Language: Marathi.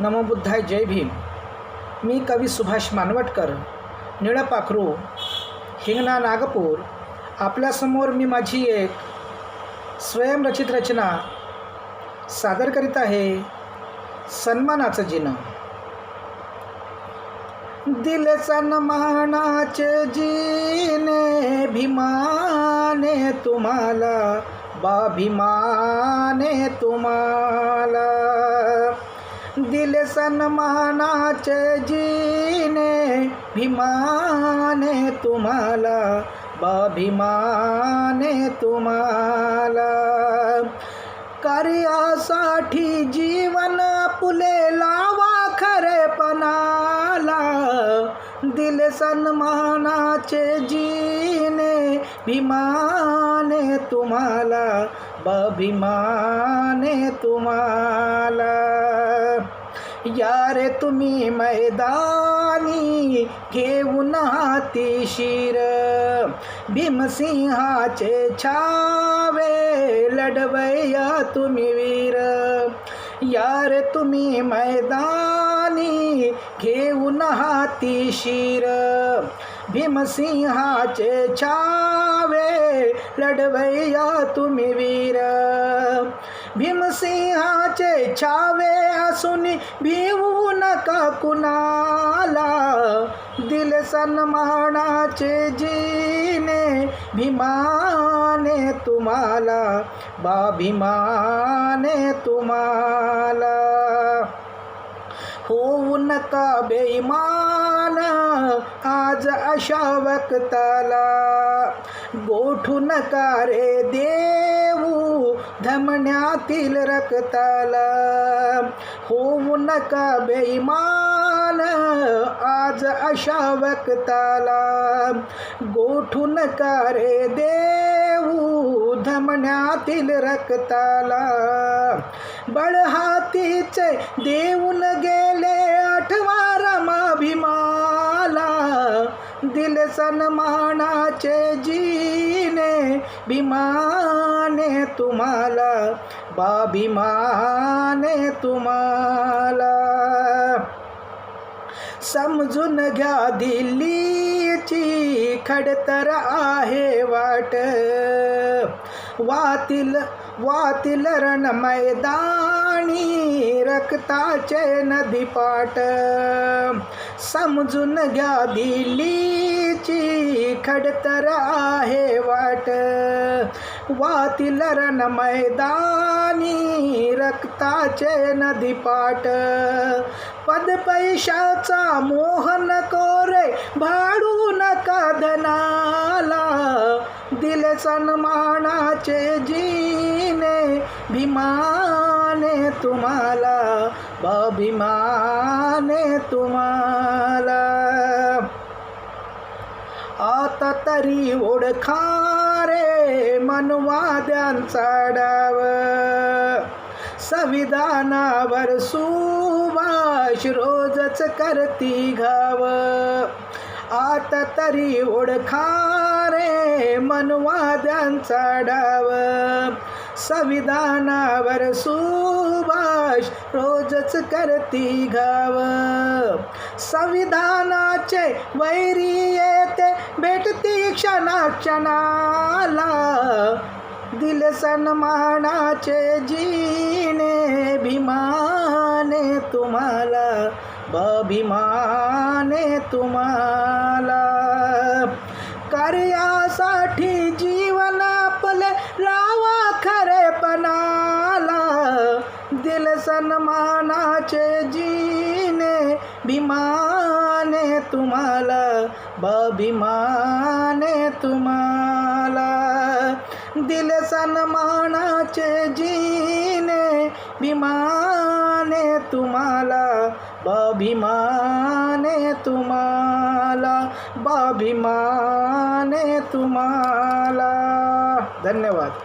नमोबुद्धाय जय भीम. मी कवी सुभाष मानवटकर निळपाखरू हिंगणा नागपूर. आपल्यासमोर मी माझी एक स्वयंरचित रचना सादर करीत आहे सन्मानाचं जिनं. दिल सन्मानाचे जिने भीमाने तुम्हाला बाभिमाने तुम्हाला. दिल सन्मानाचे जीने भीमाने तुम्हाला बाभिमाने तुम्हाला. कार्यासाठी जीवन पुले लावा खरेपणाला दिल सन्मानाचे जीने भीमाने तुम्हाला अभिमाने तुम्हाला. यार तुम्ही मैदानी घेऊन हाती शिर. भीमसिंहाचे छावे लढवया तुम्ही वीर. यार तुम्ही मैदान घेऊन हाती शिर. भीमसिंहाचे छावे लढवैया तुम्ही वीर. भीमसिंहाचे छावे असून भिवू नका कुणाला. दिल सन्मानाचे जीने भीमाने तुम्हाला. बा भीमाने तुम्हाला. होऊन का बेईमान आज अशा वक्ताला गोठू नका रे देऊ धमण्यातील रक्ताला. होऊ नका बेईमान आज अशा वक्ताला गोठू नका रे देऊ धमण्यातील रक्ताला. बळहातीचे देऊन गेले आठवा रमाभिमाला. दिल सन्मानाचे जीने भीमाने तुम्हाला बाभिमाने तुम्हाला. समजून घ्या दिल्लीची खडतर आहे वाट. वातील वातील रण मैदानी रक्ताचे नदीपाट समजून घ्या दिल्लीची खडतर आहे वाट. वातील रण मैदानी रक्ताचे नदीपाट पद पैशाचा मोहन कोरे सन्मानाचे जीने भीमाने तुम्हाला अभिमाने तुम्हाला. आता तरी ओळखा रे मनवाद्यांचा डाव. संविधानावर सुभाष रोजच करती घाव. आता तरी ओळखा रे मनवाद्यांचा डाव. संविधानावर सुभाष रोजच करती घाव. संविधानाचे वैरी येते भेटती क्षणा क्षणाला दिल सन्मानाचे जीने भिमाने तुम्हाला अभिमाने तुम्हाला कार्यासाठी जीवन आपले लावा खरेपणाला दिल सन्मानाचे जीने भिमाने तुम्हाला बभिमाने तुम्हाला. दिल सन्मानाचे जीने भिमाने तुम्हाला बाभिमाने तुम्हाला बाभिमाने तुम्हाला. धन्यवाद.